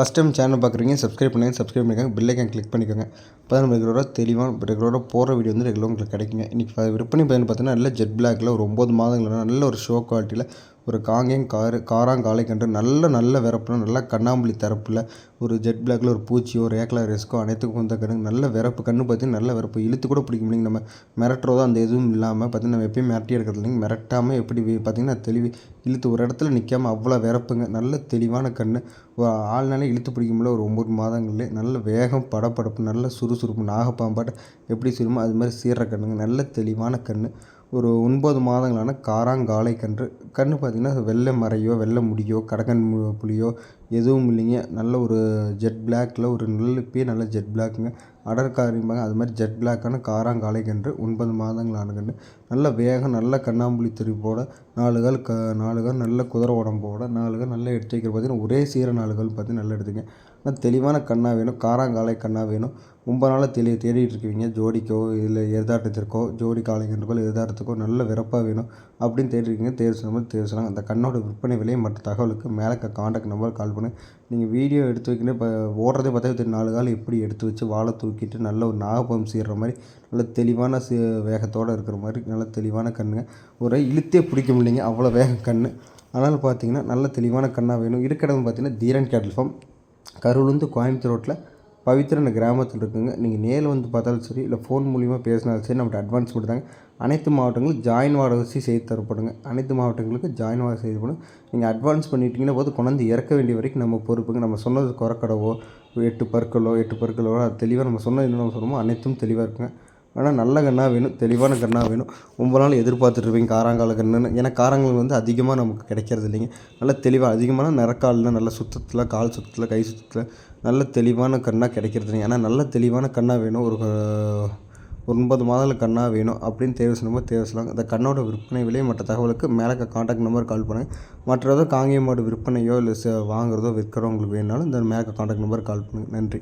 First time channel பார்க்குறீங்க subscribe பண்ணுங்கள் subscribe பண்ணிக்கோங்க பெல்லைக்கன் கிளிக் பண்ணிக்கோங்க. அப்போ தான் நம்ம ரெகுலராக தெளிவாக ரெகுலராக போகிற வீடியோ வந்து ரெகுலராக உங்களுக்கு கிடைக்குங்க. இன்றைக்கி விற்பனை பயன் பார்த்தீங்கன்னா நல்ல ஜெட் பிளாக்கில் ஒரு ஒம்பது மாதங்கள் நல்ல ஒரு ஷோ குவாலிட்டியில் ஒரு காங்கேயம் காரு காராங்காலை கன்று நல்ல நல்ல விறப்பில் நல்ல கண்ணாம்புலி தரப்பில் ஒரு ஜெட் பிளாக்கில் ஒரு பூச்சியோ ரேக்லா ரெஸ்க்கோ அனைத்துக்கும் வந்த கன்று நல்ல விறப்பு கன்று பார்த்தீங்கன்னா நல்ல விறப்பு இழுத்து கூட பிடிக்க முடியும் நம்ம மிரட்டுறதோ அந்த எதுவும் இல்லாமல் பார்த்தீங்கன்னா நம்ம எப்பயும் மிரட்டி எடுக்கிறது இல்லைங்க. மிரட்டாமல் எப்படி பார்த்திங்கன்னா தெளிவு இழுத்து ஒரு இடத்துல நிற்காம அவ்வளோ விறப்புங்க நல்ல தெளிவான கன்று ஆள்னாலே இழுத்து பிடிக்க முடியல. ஒரு ஒம்பது மாதங்கள்லே நல்ல வேகம் படப்படப்பு நல்ல சுறுசுறுப்பு நாகப்பாம்பாட்டை எப்படி சொல்லுமோ அது மாதிரி சீர்ற கன்றுங்க நல்ல தெளிவான கன்று ஒரு ஒன்பது மாதங்களான காராங்காலை கன்று கன்று பார்த்திங்கன்னா வெள்ளை மறையோ வெள்ளை முடியோ கடகன் புலியோ எதுவும் இல்லைங்க. நல்ல ஒரு ஜெட் பிளாக்கில் ஒரு நல்ல இப்பயே நல்ல ஜெட் பிளாக்குங்க அடற்காரிம்பாங்க அது மாதிரி ஜெட் பிளாக்கான காராங்காலை கன்று ஒன்பது மாதங்களான கன்று நல்ல வேகம் நல்ல கண்ணாம்புலி திருப்போட நாலு க நாலு நல்ல குதிரை உடம்போட நாலு நல்ல நல்லா எடுத்து வைக்கிற பார்த்திங்கன்னா ஒரே சீர நாலு பார்த்திங்கன்னா பார்த்து நல்லா எடுத்துங்க. ஆனால் தெளிவான கண்ணாக வேணும். காராங்காலை கண்ணாக வேணும். ரொம்ப நாளாக தெளி தேடிட்டு இருக்கீங்க ஜோடிக்கோ இல்லை எதார்த்தத்திற்கோ ஜோடி காளைங்கன்றுக்கோ இல்லை எதார்த்தத்துக்கோ நல்ல விறப்பாக வேணும் அப்படின்னு தேடிருக்கீங்க. தேர்வு செய்யும்போது தேர்வு செய்யலாம் அந்த கண்ணோட விற்பனை விலை மற்ற தகவலுக்கு மேலே காண்டாக்ட் நம்பர் கால் பண்ணு. நீங்கள் வீடியோ எடுத்து வைக்கணும். இப்போ ஓடுறதே பார்த்தா நாலு கால் எப்படி எடுத்து வச்சு வாழை தூக்கிட்டு நல்ல ஒரு நாகப்பம் சீர்ற மாதிரி நல்ல தெளிவான சி வேகத்தோடு இருக்கிற மாதிரி நல்ல தெளிவான கண்ணுங்க. ஒரு இழுத்தே பிடிக்க முடியலைங்க. அவ்வளோ வேகம் கண் அதனால் பார்த்தீங்கன்னா நல்ல தெளிவான கண்ணாக வேணும். இருக்கிறது பார்த்தீங்கன்னா தீரன் கேட்டல் ஃபார்ம் கருவிலேருந்து கோயம்புத்தூர் ரோட்டில் பவித்ரன் கிராமத்தில் இருக்குங்க. நீங்கள் நேரில் வந்து பார்த்தாலும் சரி இல்லை ஃபோன் மூலிமா பேசினாலும் சரி நம்மகிட்ட அட்வான்ஸ் கொடுத்தாங்க அனைத்து மாவட்டங்களும் ஜாயின் வாடகை செய்து தரப்படுங்க. அனைத்து மாவட்டங்களுக்கு ஜாயின் வாடகை செய்து போடுங்க நீங்கள் அட்வான்ஸ் பண்ணிட்டீங்கன்னா போது கொண்டாந்து இறக்க வேண்டிய வரைக்கும் நம்ம பொறுப்புங்க. நம்ம சொன்னது குறக்கடவோ எட்டு பற்களோ எட்டு பற்களோ அது தெளிவாக நம்ம சொன்னது என்ன நம்ம சொல்லுமோ அனைத்தும் தெளிவாக இருக்குங்க. ஆனால் நல்ல கன்னாக வேணும் தெளிவான கன்னாக வேணும். ரொம்ப நாள் எதிர்பார்த்துட்ருப்பீங்க காராங்கால கன்றுன்னு ஏன்னா காராங்கால் வந்து அதிகமாக நமக்கு கிடைக்கிறது இல்லைங்க. நல்ல தெளிவாக அதிகமான நிறக்காலில் நல்ல சுத்தத்தில் கால் சுத்தத்தில் கை சுத்தத்தில் நல்ல தெளிவான கன்னாக கிடைக்கிறது இல்லைங்க. ஆனால் நல்ல தெளிவான கன்னாக வேணும். ஒரு ஒன்பது மாதத்தில் கண்ணாக வேணும் அப்படின்னு தேவை செய்யும்போது தேவை செய்யலாம் அந்த கண்ணோட விற்பனை விலை மற்ற தகவலுக்கு மேலே காண்டாக்ட் நம்பர் கால் பண்ணுங்கள் மற்றதோ காங்கேயம் மாடு விற்பனையோ இல்லை வாங்குறதோ விற்கிறோ உங்களுக்கு வேணாலும் இந்த மேலே காண்டாக்ட் நம்பர் கால் பண்ணுங்கள் நன்றி.